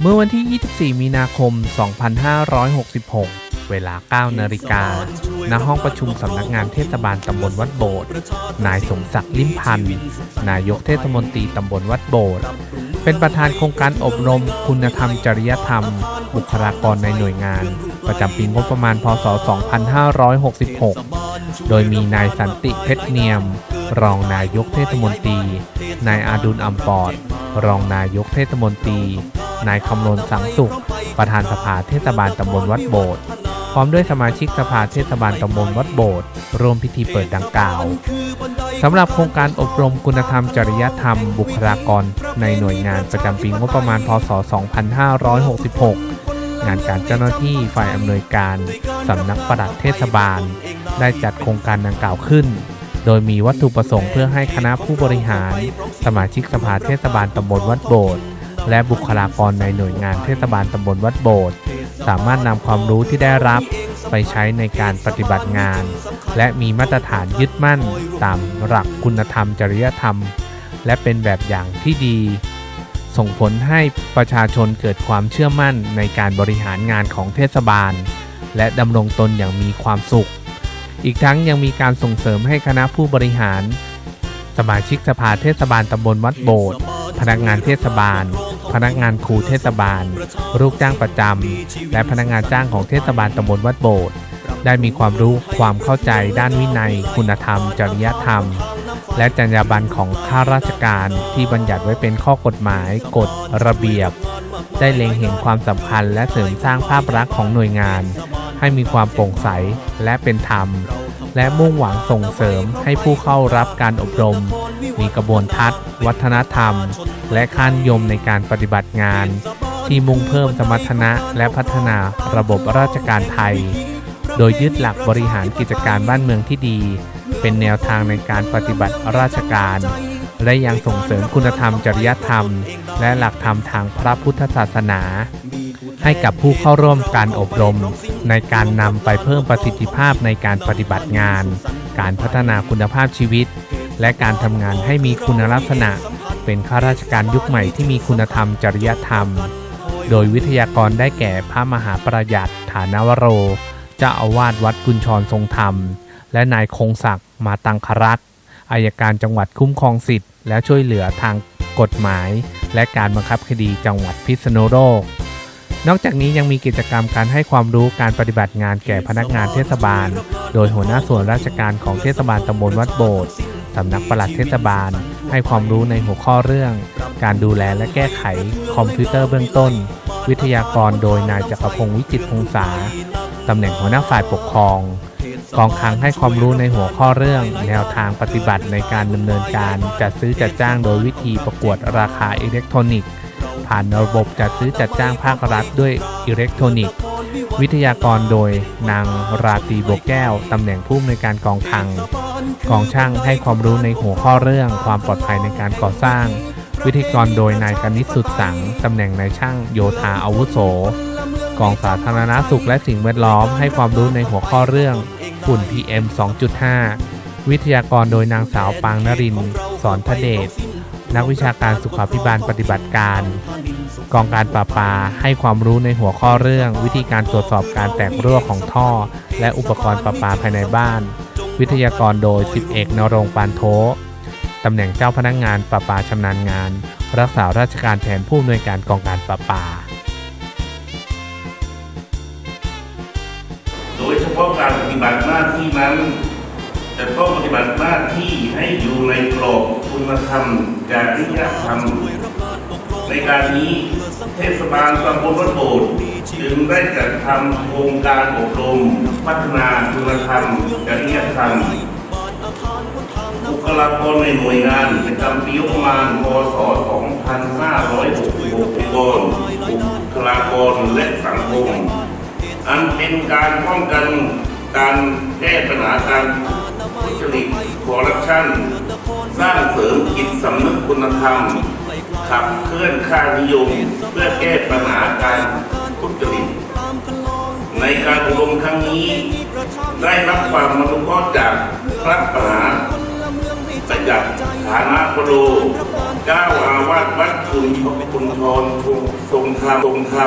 เมื่อวันที่ 24 มีนาคม 2566 เวลา 9 นาฬิกา ณ ห้องประชุมสำนักงานเทศบาลตำบลวัดโบสถ์นายสมศักดิ์ลิมพันธ์ นายกเทศมนตรีตำบลวัดโบสถ์เป็นประธานโครงการอบรม คุณธรรมจริยธรรม บุคลากรในหน่วยงาน ประจำปีงบประมาณ พศ 2566 โดยมีนายสันติเพชรเนียม รองนายกเทศมนตรี นายอาดุลอัมปอด รองนายกเทศมนตรี นายคำนนสังสุข ประธานสภาเทศบาลตำบลวัดโบสถ์พร้อมด้วยสมาชิกสภาเทศบาลตำบลวัดโบสถ์ร่วมพิธีเปิดดังกล่าวสำหรับโครงการอบรมคุณธรรมจริยธรรม บุคลากร ในหน่วยงานประจำปีงบประมาณพศ 2566 งานการเจ้าหน้าที่ฝ่ายอำนวยการสำนักปลัดเทศบาล ได้จัดโครงการดังกล่าวขึ้น โดยมีวัตถุประสงค์เพื่อให้คณะผู้บริหาร สมาชิกสภาเทศบาลตำบลวัดโบสถ์ และบุคลากรในหน่วยงานเทศบาลตำบลวัดโบสถ์สามารถนำความรู้ที่ได้รับไปใช้ในการปฏิบัติงาน และมีมาตรฐานยึดมั่นตามหลักคุณธรรมจริยธรรม และเป็นแบบอย่างที่ดี ส่งผลให้ประชาชนเกิดความเชื่อมั่นในการบริหารงานของเทศบาล และดำรงตนอย่างมีความสุข อีกทั้งยังมีการส่งเสริมให้คณะผู้บริหาร สมาชิกสภาเทศบาลตำบลวัดโบสถ์พนักงานเทศบาล พนักงานครูเทศบาล ลูกจ้างประจำ และพนักงานจ้างของเทศบาลตำบลวัดโบสถ์ได้มีความรู้ความเข้าใจด้านวินัย คุณธรรม จริยธรรม และจรรยาบรรณของข้าราชการที่บัญญัติไว้เป็นข้อกฎหมาย กฎระเบียบ ได้เล็งเห็นความสำคัญและเสริมสร้างภาพลักษณ์ของหน่วยงาน ให้มีความโปร่งใสและเป็นธรรม และมุ่งหวังส่งเสริมให้ผู้เข้ารับการอบรม มีกระบวนทัศน์ วัฒนธรรม และค่านิยมในการปฏิบัติงาน ที่มุ่งเพิ่มสมรรถนะและพัฒนาระบบราชการไทย โดยยึดหลักบริหารกิจการบ้านเมืองที่ดี เป็นแนวทางในการปฏิบัติราชการ และยังส่งเสริมคุณธรรมจริยธรรม และหลักธรรมทางพระพุทธศาสนาให้กับผู้เข้าร่วมการอบรม ในการนำไปเพิ่มประสิทธิภาพในการปฏิบัติงาน การพัฒนาคุณภาพชีวิต และการทำงานให้มีคุณลักษณะ เป็นข้าราชการยุคใหม่ที่มีคุณธรรมจริยธรรม โดยวิทยากรได้แก่พระมหาประหยัดฐานวโรเจ้าอาวาสวัดกุญชรทรงธรรม และนายคงศักดิ์มาตังครัตอายการจังหวัดคุ้มครองสิทธิ์และช่วยเหลือทางกฎหมาย และการบังคับคดีจังหวัดพิษณุโลกนอกจากนี้ยังมีกิจกรรมการให้ความรู้การปฏิบัติงานแก่พนักงานเทศบาล โดยหัวหน้าส่วนราชการของเทศบาลตำบลวัดโบสถ์ สำนักปลัดเทศบาล ให้ความรู้ในหัวข้อเรื่อง การดูแลและแก้ไขคอมพิวเตอร์เบื้องต้น วิทยากรโดยนายจักรพงศ์วิจิตพงษาตำแหน่งหัวหน้าฝ่ายปกครองกองคลังให้ความรู้ในหัวข้อเรื่อง แนวทางปฏิบัติในการดำเนินการจัดซื้อจัดจ้างโดยวิธีประกวดราคาอิเล็กทรอนิกส์ ผ่านระบบจัดซื้อจัดจ้างภาครัฐด้วยอิเล็กทรอนิกส์วิทยากรโดยนางราตรีบกแก้ว ตำแหน่งผู้อำนวยการกองคลัง กองช่างให้ความรู้ในหัวข้อเรื่องความปลอดภัยในการก่อสร้าง วิทยกรโดยนายกนิษฐ์สุดสังตำแหน่งนายช่างโยธาอาวุโส กองสาธารณสุขและสิ่งแวดล้อมให้ความรู้ในหัวข้อเรื่องฝุ่น PM 2.5 วิทยากรโดยนางสาวปางนรินสอนทเดชนักวิชาการสุขาภิบาลปฏิบัติการ กองการประปาให้ความรู้ในหัวข้อเรื่อง วิธีการตรวจสอบการแตกรั่วของท่อ และอุปกรณ์ประปาภายในบ้าน วิทยากรโดย10เอกนรงปานโทตำแหน่งเจ้าพนักงานประปาชำนาญงาน รักษาราชการแทนผู้อำนวยการกองการประปา โดยเฉพาะการปฏิบัติหน้าที่นั้น จะต้องปฏิบัติหน้าที่ให้อยู่ในกรอบคุณธรรมจริยธรรม การนี้เทศบาลตำบลวัดโบสถ์จึงได้จัดทำโครงการอบรม พัฒนาคุณธรรมจริยธรรมบุคลากรในหน่วยงานประจำปีงบประมาณพศ 2566บุคลากรและสังคม อันเป็นการป้องกันการแก้ปัญหาการ ทุจริตคอร์รัปชันสร้างเสริมจิตสำนึกคุณธรรม ขับเคลื่อนค่านิยม เพื่อแก้ปัญหาการทุจริต ในการอบรมครั้งนี้ ได้รับความอนุเคราะห์จากพระมหาประหยัดฐานะพโลเจ้าอาวาสวัดคุณคุณทรทรงธรรมทรงธรรม